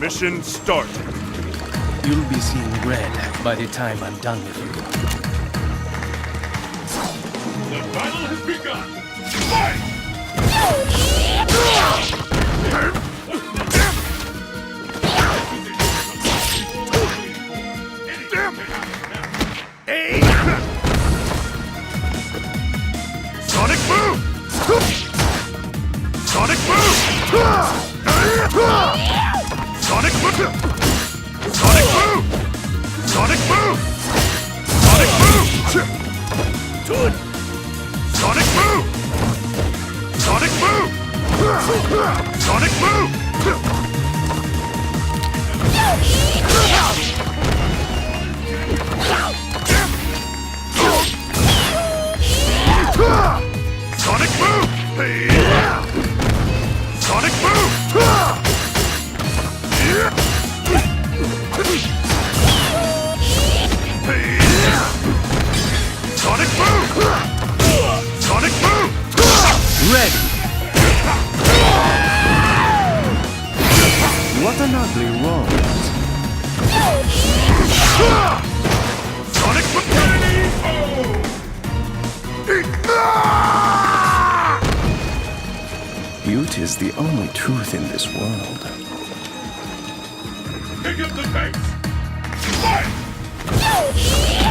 Mission start. You'll be seeing red by the time I'm done with you. The battle has begun. Fight! Sonic boom! Sonic boom! Sonic boom! Sonic boom! Sonic boom! Sonic boom! Good! Sonic boom! Sonic boom! Sonic boom! Sonic boom! Sonic ugly rose. Sonic boom! Beauty is the only truth in this world. Pick up the pace! Fight!